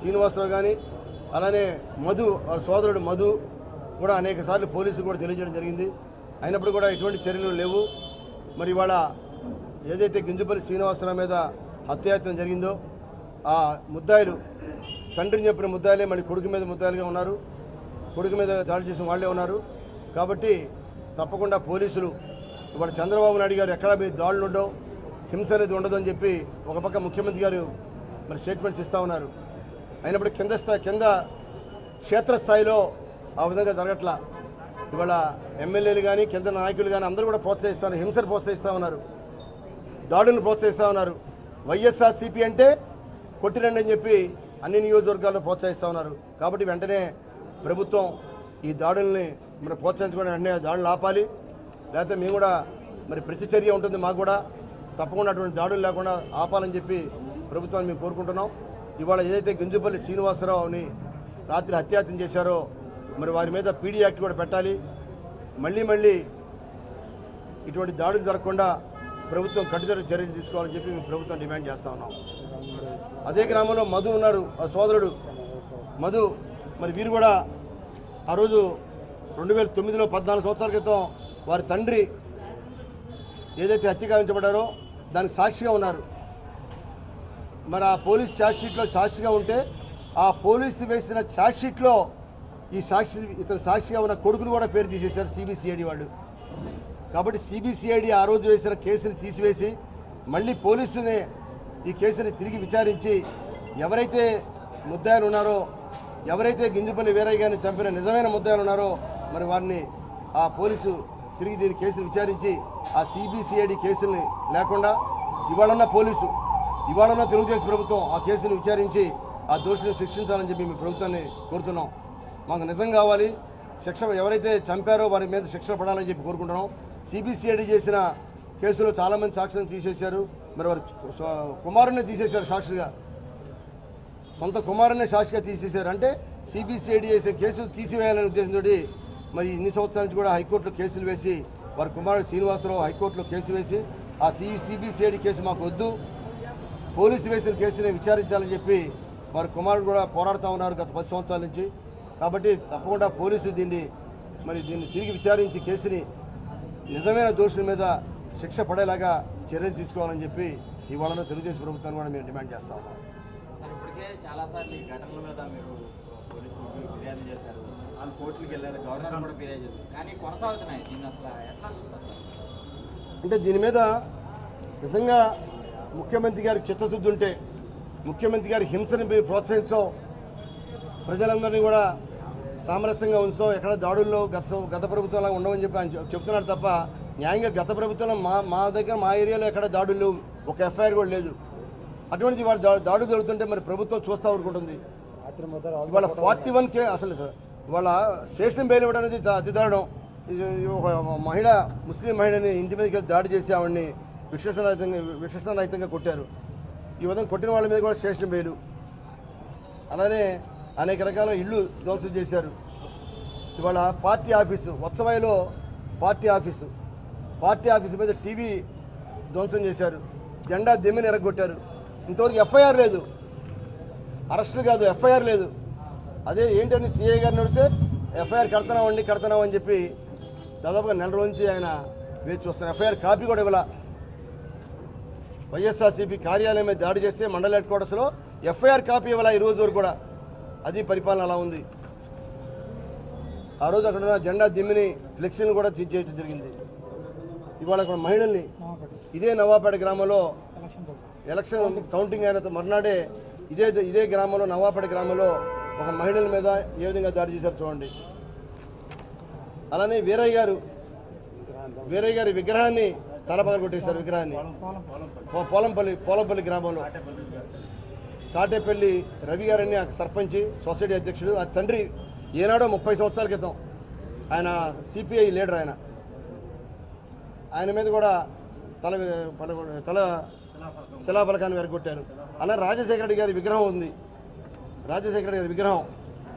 శ్రీనివాసరావు కానీ అలానే మధు సోదరుడు మధు కూడా అనేక సార్లు పోలీసులు కూడా తెలియజేయడం జరిగింది. అయినప్పుడు కూడా ఎటువంటి చర్యలు లేవు. మరి ఇవాళ ఏదైతే గింజుపల్లి శ్రీనివాసరావు మీద హత్యాయత్నం జరిగిందో ఆ ముద్దాయిలు తండ్రిని చెప్పిన ముద్దాయిలే మళ్ళీ కొడుకు మీద ముద్దాయిలుగా ఉన్నారు. కొడుకు మీద దాడి చేసిన వాళ్ళే ఉన్నారు. కాబట్టి తప్పకుండా పోలీసులు ఇవాళ చంద్రబాబు నాయుడు గారు ఎక్కడా మీ దాడులు ఉండవు హింస అనేది ఉండదు అని చెప్పి ఒక పక్క ముఖ్యమంత్రి గారు మరి స్టేట్మెంట్స్ ఇస్తూ ఉన్నారు. అయినప్పుడు కింద స్థాయి కింద క్షేత్రస్థాయిలో ఆ విధంగా జరగట్లా. ఇవాళ ఎమ్మెల్యేలు కానీ కింద నాయకులు కానీ అందరూ కూడా ప్రోత్సహిస్తారు హింసను ప్రోత్సహిస్తూ ఉన్నారు. దాడులను ప్రోత్సహిస్తూ ఉన్నారు. వైఎస్ఆర్సీపీ అంటే కొట్టిరండి అని చెప్పి అన్ని నియోజకవర్గాల్లో ప్రోత్సహిస్తూ ఉన్నారు. కాబట్టి వెంటనే ప్రభుత్వం ఈ దాడుల్ని మరి ప్రోత్సహించుకుని వెంటనే దాడులు ఆపాలి. లేకపోతే మేము కూడా మరి ప్రతిచర్య ఉంటుంది మాకు కూడా. తప్పకుండా అటువంటి దాడులు లేకుండా ఆపాలని చెప్పి ప్రభుత్వాన్ని మేము కోరుకుంటున్నాం. ఇవాళ ఏదైతే గుంజుపల్లి శ్రీనివాసరావుని రాత్రి హత్యాహత్యం చేశారో మరి వారి మీద పీడీ యాక్ట్ కూడా పెట్టాలి. మళ్ళీ మళ్ళీ ఇటువంటి దాడులు జరగకుండా ప్రభుత్వం కట్టుదల చర్యలు తీసుకోవాలని చెప్పి మేము ప్రభుత్వం డిమాండ్ చేస్తా ఉన్నాం. అదే గ్రామంలో మధు ఉన్నాడు ఆ సోదరుడు మధు. మరి వీరు కూడా ఆ రోజు రెండు వేల తొమ్మిదిలో పద్నాలుగు సంవత్సరాల క్రితం వారి తండ్రి ఏదైతే హత్య గావించబడ్డారో దానికి సాక్షిగా ఉన్నారు. మరి ఆ పోలీస్ ఛార్జ్షీట్లో సాక్షిగా ఉంటే ఆ పోలీసు వేసిన ఛార్జ్షీట్లో ఈ సాక్షి ఇతను సాక్షిగా ఉన్న కొడుకును కూడా పేరు తీసేశారు సిబిసిఐడి వాళ్ళు. కాబట్టి సిబిసిఐడి ఆ రోజు వేసిన కేసుని తీసివేసి మళ్ళీ పోలీసునే ఈ కేసుని తిరిగి విచారించి ఎవరైతే ముద్దాయిలు ఉన్నారో ఎవరైతే గింజపల్లి వీరయ్య గారిని చంపిన నిజమైన ముద్దాయిలు ఉన్నారో మరి వారిని ఆ పోలీసు తిరిగి దీని కేసును విచారించి ఆ సిబిసిఐడి కేసుల్ని లేకుండా ఇవాళన్న పోలీసు ఇవాళన్న తెలుగుదేశం ప్రభుత్వం ఆ కేసును విచారించి ఆ దోషిని శిక్షించాలని చెప్పి మేము ప్రభుత్వాన్ని కోరుతున్నాం. మాకు నిజం కావాలి. శిక్ష ఎవరైతే చంపారో వారి మీద శిక్ష పడాలని చెప్పి కోరుకుంటున్నాం. సిబిసిఐడి చేసిన కేసులో చాలామంది సాక్షులను తీసేశారు. మరి వారి కుమారుని తీసేశారు సాక్షిగా. సొంత కుమారుని సాక్షిగా తీసేశారు. అంటే సిబిసిఐడి చేసే కేసులు తీసివేయాలనే ఉద్దేశంతో మరి ఇన్ని సంవత్సరాల నుంచి కూడా హైకోర్టులో కేసులు వేసి వారి కుమారుడు శ్రీనివాసరావు హైకోర్టులో కేసు వేసి ఆ సి సిబిసిఐడి కేసు మాకు వద్దు. పోలీసు వేసిన కేసుని విచారించాలని చెప్పి వారి కుమారుడు కూడా పోరాడుతూ ఉన్నారు గత పది సంవత్సరాల నుంచి. కాబట్టి తప్పకుండా పోలీసు దీన్ని మరి దీన్ని తిరిగి విచారించి కేసుని నిజమైన దోషుల మీద శిక్ష పడేలాగా చర్యలు తీసుకోవాలని చెప్పి ఇవాళ తెలుగుదేశం ప్రభుత్వాన్ని కూడా మేము డిమాండ్ చేస్తా ఉన్నాం. సార్ ఇప్పటికే చాలా సార్లు ఈ ఘటనల మీద మీరు పోలీసులకు ఫిర్యాదు చేశారు. వాళ్ళు కోర్టులకు వెళ్ళారు గవర్నర్ కూడా ఫిర్యాదు చేశారు. కానీ కొనసాగుతున్నాయి దీన్ని అసలు ఎట్లా చూస్తారు? సార్ అంటే దీని మీద నిజంగా ముఖ్యమంత్రి గారికి చిత్తశుద్ధి ఉంటే ముఖ్యమంత్రి గారి హింసని ప్రోత్సహించో. ప్రజలందరినీ కూడా సామరస్యంగా ఉంచో ఎక్కడ దాడుల్లో గత గత ప్రభుత్వంలా ఉండవని చెప్పి ఆయన చెప్తున్నారు తప్ప న్యాయంగా గత ప్రభుత్వంలో మా మా దగ్గర మా ఏరియాలో ఎక్కడ దాడులు లేవు. ఒక ఎఫ్ఐఆర్ కూడా లేదు. అటువంటిది వాడు దాడులు జరుగుతుంటే మరి ప్రభుత్వం చూస్తూ ఊరుకుంటుంది. ఇవాళ ఫార్టీ వన్ కే అసలు సార్ ఇవాళ స్టేషన్ బెయిల్ ఇవ్వడం అనేది అతి దారుణం. ఒక మహిళ ముస్లిం మహిళని ఇంటి మీదకి దాడి చేసి ఆవిడని విశ్వసనరహితంగా విశ్వసనరహితంగా కొట్టారు. ఈ విధంగా కొట్టిన వాళ్ళ మీద కూడా స్టేషన్ బెయిల్ అలానే అనేక రకాల ఇళ్ళు ధ్వంసం చేశారు. ఇవాళ పార్టీ ఆఫీసు వత్సవాయిలో పార్టీ ఆఫీసు. పార్టీ ఆఫీసు మీద టీవీ ధ్వంసం చేశారు. జెండా దిమ్మిని ఎరగొట్టారు. ఇంతవరకు ఎఫ్ఐఆర్ లేదు. అరెస్టులు కాదు ఎఫ్ఐఆర్ లేదు. అదే ఏంటని సిఐ గారిని అడిగితే ఎఫ్ఐఆర్ కడుతున్నామండి కడుతున్నామని చెప్పి దాదాపుగా నెల రోజు నుంచి ఆయన వేచి చూస్తున్నారు ఎఫ్ఐఆర్ కాపీ కూడా ఇవ్వాల. వైఎస్ఆర్సీపీ కార్యాలయం మీద దాడి చేస్తే మండల హెడ్ క్వార్టర్స్లో ఎఫ్ఐఆర్ కాపీ ఇవ్వాల ఈ రోజు వరకు కూడా? అది పరిపాలన అలా ఉంది. ఆ రోజు అక్కడ ఉన్న జెండా దిమ్మిని ఫ్లెక్సీని కూడా తీసేయడం జరిగింది. ఇవాళ అక్కడ మహిళల్ని ఇదే నవాపేట గ్రామంలో ఎలక్షన్ కౌంటింగ్ అయిన మర్నాడే ఇదే ఇదే గ్రామంలో నవాపేట గ్రామంలో ఒక మహిళల మీద ఏ విధంగా దాడి చేశారు చూడండి. అలానే వీరయ్య గారు వీరయ్య గారి విగ్రహాన్ని తలపద కొట్టేశారు విగ్రహాన్ని. పో- పోలంపల్లి పోలంపల్లి గ్రామంలో. కాటేపల్లి రవి గారని సర్పంచి సర్పంచ్ సొసైటీ అధ్యక్షుడు ఆ తండ్రి ఏనాడో ముప్పై సంవత్సరాల క్రితం. ఆయన సిపిఐ లీడర్ ఆయన. ఆయన మీద కూడా తల తల శిలాఫలకాన్ని వెరగొట్టారు. అలా రాజశేఖర రెడ్డి గారి విగ్రహం ఉంది. రాజశేఖర రెడ్డి గారి విగ్రహం.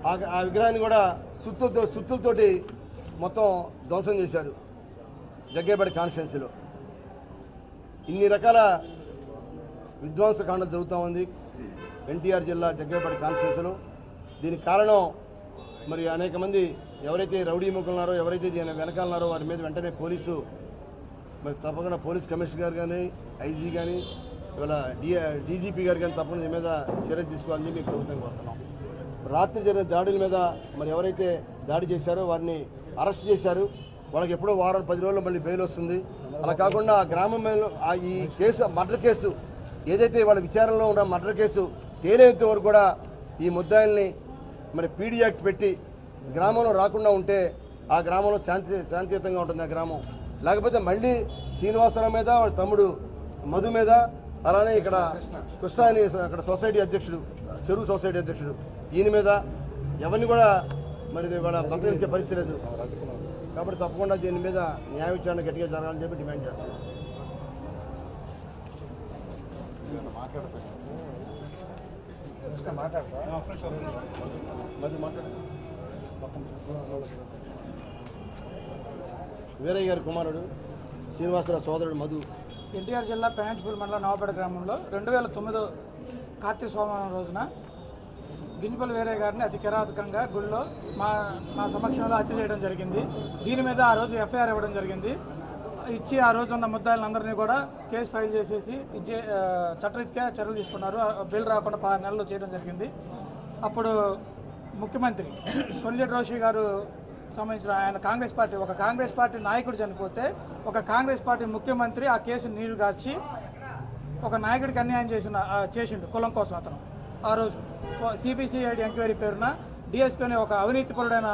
ఆ ఆ విగ్రహాన్ని కూడా సుత్తులతో సుత్తులతోటి మొత్తం ధ్వంసం చేశారు. జగ్గేపేట కాన్స్టిట్యున్సీలో. ఇన్ని రకాల విధ్వంసకాండం జరుగుతూ ఉంది. ఎన్టీఆర్ జిల్లా జగ్గేపేట కాన్స్టిట్యూన్సీలో. దీనికి కారణం మరి అనేక మంది ఎవరైతే రౌడీ ముగ్గులున్నారో ఎవరైతే దీని వెనకాలన్నారో వారి మీద వెంటనే పోలీసు మరి తప్పకుండా పోలీస్ కమిషనర్ గారు కానీ ఐజీ కానీ ఇవాళ డి డీజీపీ గారు కానీ తప్పకుండా దీని మీద చర్య తీసుకోవాలని చెప్పి ప్రభుత్వం కోరుతున్నాం. రాత్రి జరిగిన దాడుల మీద మరి ఎవరైతే దాడి చేశారో వారిని అరెస్ట్ చేశారు. వాళ్ళకి ఎప్పుడో వారం పది రోజులు మళ్ళీ బెయిల్ వస్తుంది. అలా కాకుండా ఆ గ్రామం ఆ ఈ కేసు మర్డర్ కేసు ఏదైతే వాళ్ళ విచారణలో ఉన్న మర్డర్ కేసు తేలేంత వరకు కూడా ఈ ముద్దాయిల్ని మరి పీడీ యాక్ట్ పెట్టి గ్రామంలో రాకుండా ఉంటే ఆ గ్రామంలో శాంతి శాంతియుతంగా ఉంటుంది ఆ గ్రామం. లేకపోతే మళ్ళీ శ్రీనివాసరావు మీద వాళ్ళ తమ్ముడు మధు మీద అలానే ఇక్కడ కృష్ణ అని అక్కడ సొసైటీ అధ్యక్షుడు చెరువు సొసైటీ అధ్యక్షుడు ఈయన మీద ఎవరిని కూడా మరి వాళ్ళ బతకరించే పరిస్థితి లేదు. కాబట్టి తప్పకుండా దీని మీద న్యాయ విచారణ గట్టిగా జరగాలని చెప్పి డిమాండ్ చేస్తున్నాం. వీరయ్య గారి కుమారుడు శ్రీనివాసరావు సోదరుడు మధు. ఎన్టీఆర్ జిల్లా పెనాంచిపూర్ మండలం నవాపేట గ్రామంలో రెండు వేల తొమ్మిదో కార్తీక సోమవారం రోజున గింజపల్లి వేరే గారిని అతి కిరాతకంగా గుళ్ళో మా మా సమక్షంలో హత్య చేయడం జరిగింది. దీని మీద ఆ రోజు ఎఫ్ఐఆర్ ఇవ్వడం జరిగింది. ఇచ్చి ఆ రోజు ఉన్న ముద్దాయిలందరినీ కూడా కేసు ఫైల్ చేసేసి ఇచ్చే చట్టరీత్యా చర్యలు తీసుకున్నారు. బిల్ రాకుండా పది నెలలు చేయడం జరిగింది. అప్పుడు ముఖ్యమంత్రి కొనిజెట్టి రోషి గారు సంబంధించిన ఆయన కాంగ్రెస్ పార్టీ ఒక కాంగ్రెస్ పార్టీ నాయకుడు చనిపోతే ఒక కాంగ్రెస్ పార్టీ ముఖ్యమంత్రి ఆ కేసు నీరు గార్చి ఒక నాయకుడికి అన్యాయం చేసిన చేసిండు కులం కోసం అతను. ఆ రోజు సిబిసిఐడి ఎంక్వైరీ పేరున డిఎస్పీ అనే ఒక అవినీతిపరుడైన